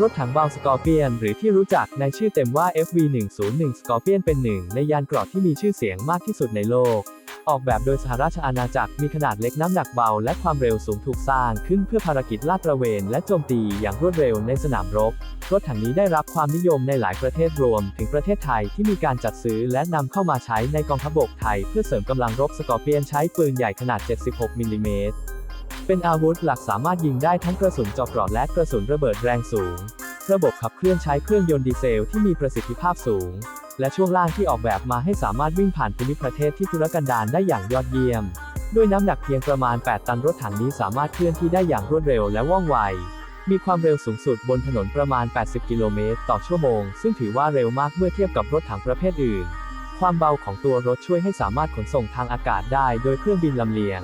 รถถังเบาสกอร์เปียนหรือที่รู้จักในชื่อเต็มว่า FV101 สกอร์เปียนเป็นหนึ่งในยานเกราะที่มีชื่อเสียงมากที่สุดในโลก ออกแบบโดยสหราชอาณาจักรมีขนาดเล็กน้ำหนักเบาและความเร็วสูงถูกสร้างขึ้นเพื่อภารกิจลาดตระเวนและโจมตีอย่างรวดเร็วในสนามรบ รถถังนี้ได้รับความนิยมในหลายประเทศรวม ถึงประเทศไทยที่มีการจัดซื้อและนำเข้ามาใช้ในกองทัพบกไทย เพื่อเสริมกำลังรบสกอร์เปียนใช้ปืนใหญ่ขนาด 76มิลลิเมตร เป็นอาวุธหลักสามารถยิงได้ทั้งกระสุนเจาะเกราะและกระสุนระเบิดแรงสูง ระบบขับเคลื่อนใช้เครื่องยนต์ดีเซลที่มีประสิทธิภาพสูง และช่วงล่างที่ออกแบบมาให้สามารถวิ่งผ่านภูมิประเทศที่ทุรกันดารได้อย่างยอดเยี่ยม ด้วยน้ำหนักเพียงประมาณ 8 ตันรถถังนี้สามารถเคลื่อนที่ได้อย่างรวดเร็วและว่องไว มีความเร็วสูงสุดบนถนนประมาณ 80 กิโลเมตรต่อชั่วโมง ซึ่งถือว่าเร็วมากเมื่อเทียบกับรถถังประเภทอื่น ความเบาของตัวรถช่วยให้สามารถขนส่งทางอากาศได้ โดยเครื่องบินลำเลียง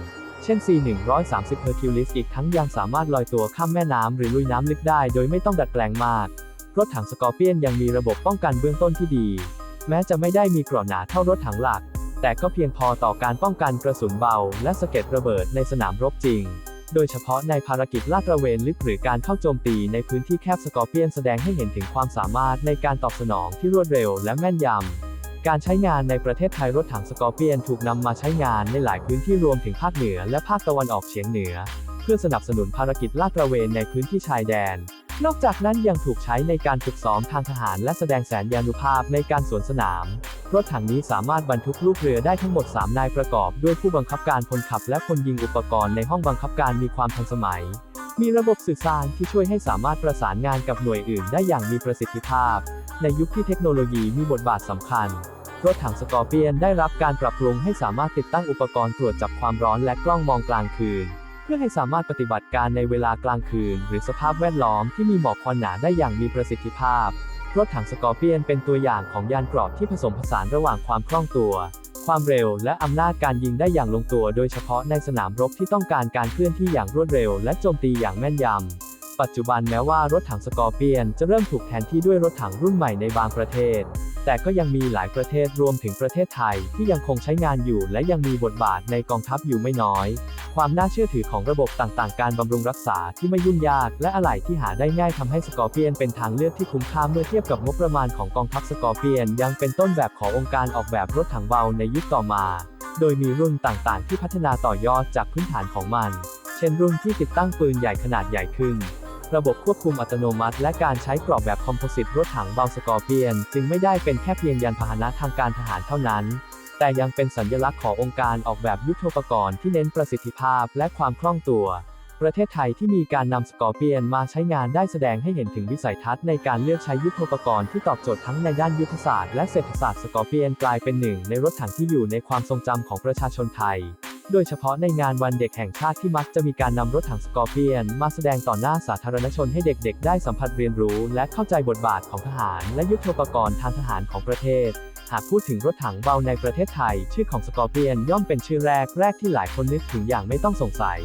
เช่น C-130 Hercules อีกทั้งยังสามารถลอยตัวข้ามแม่น้ำหรือลุยน้ำลึกได้โดยไม่ต้องดัดแปลงมาก รถถังสกอร์เปียนยังมีระบบป้องกันเบื้องต้นที่ดี แม้จะไม่ได้มีเกราะหนาเท่ารถถังหลัก แต่ก็เพียงพอต่อการป้องกันกระสุนเบา และสะเก็ดระเบิดในสนามรบจริง โดยเฉพาะในภารกิจลาดตระเวนลึกหรือการเข้าโจมตีในพื้นที่แคบสกอร์เปียนแสดงให้เห็นถึงความสามารถในการตอบสนองที่รวดเร็วและแม่นยำ การใช้งานในประเทศไทยรถถังสกอร์เปียนถูกนำมาใช้งานในหลายพื้นที่รวมถึงภาคเหนือและภาคตะวันออกเฉียงเหนือ เพื่อสนับสนุนภารกิจลาดตระเวนในพื้นที่ชายแดน นอกจากนั้นยังถูกใช้ในการฝึกซ้อมทางทหารและแสดงแสนยานุภาพในการสวนสนาม รถถังนี้สามารถบรรทุกลูกเรือได้ทั้งหมด 3 นายประกอบด้วยผู้บังคับการพลขับและคนยิงอุปกรณ์ในห้องบังคับการมีความทันสมัย มีระบบสื่อสารที่ช่วยให้สามารถประสานงานกับหน่วยอื่น ได้อย่างมีประสิทธิภาพ ในยุคที่เทคโนโลยีมีบทบาทสำคัญ รถถังสกอร์เปียนได้รับการปรับปรุงให้สามารถติดตั้งอุปกรณ์ตรวจจับความร้อนและกล้องมองกลางคืน เพื่อให้สามารถปฏิบัติการในเวลากลางคืน หรือสภาพแวดล้อมที่มีหมอกควันหนาได้อย่างมีประสิทธิภาพ รถถังสกอร์เปียนเป็นตัวอย่างของยานเกราะที่ผสมผสานระหว่างความคล่องตัว ความเร็วและอำนาจการยิงได้อย่างลงตัว โดยเฉพาะในสนามรบที่ต้องการการเคลื่อนที่อย่างรวดเร็ว และโจมตีอย่างแม่นยำปัจจุบันแม้ว่ารถถังสกอร์เปียนจะเริ่มถูกแทนที่ด้วยรถถังรุ่นใหม่ในบางประเทศ แต่ก็ยังมีหลายประเทศรวมถึงประเทศไทยที่ยังคงใช้งานอยู่และยังมีบทบาทในกองทัพอยู่ไม่น้อย ความน่าเชื่อถือของระบบต่างๆ การบำรุงรักษาที่ไม่ยุ่งยาก และอะไหล่ที่หาได้ง่ายทำให้สกอร์เปียนเป็นทางเลือกที่คุ้มค่าเมื่อเทียบกับงบประมาณของกองทัพสกอร์เปียน ยังเป็นต้นแบบขององค์การออกแบบรถถังเบาในยุคต่อมา โดยมีรุ่นต่างๆ ที่พัฒนาต่อยอดจากพื้นฐานของมัน เช่นรุ่นที่ติดตั้งปืนใหญ่ขนาดใหญ่ขึ้น ระบบควบคุมอัตโนมัติ และการใช้กรอบแบบคอมโพสิตรถถังเบาสกอร์เปียน จึงไม่ได้เป็นแค่เพียงยานพาหนะทางการทหารเท่านั้น แต่ยังเป็นสัญลักษณ์ขององค์การออกแบบยุทโธปกรณ์ที่เน้นประสิทธิภาพและความคล่องตัว ประเทศไทยที่มีการนำสกอร์เปียนมาใช้งานได้แสดงให้เห็นถึงวิสัยทัศน์ในการเลือกใช้ยุทโธปกรณ์ที่ตอบโจทย์ทั้งในด้านยุทธศาสตร์และเศรษฐศาสตร์สกอร์เปียนกลายเป็นหนึ่งในรถถังที่อยู่ในความทรงจำของประชาชนไทย โดยเฉพาะในงานวันเด็กแห่งชาติที่มักจะมีการนำรถถังสกอร์เปียน มาแสดงต่อหน้าสาธารณชนให้เด็กๆ ได้สัมผัสเรียนรู้และเข้าใจบทบาทของทหาร และยุทธปกรณ์ทางทหารของประเทศ หากพูดถึงรถถังเบาในประเทศไทย ชื่อของสกอร์เปียนย่อมเป็นชื่อแรกแรกที่หลายคนนึกถึงอย่างไม่ต้องสงสัย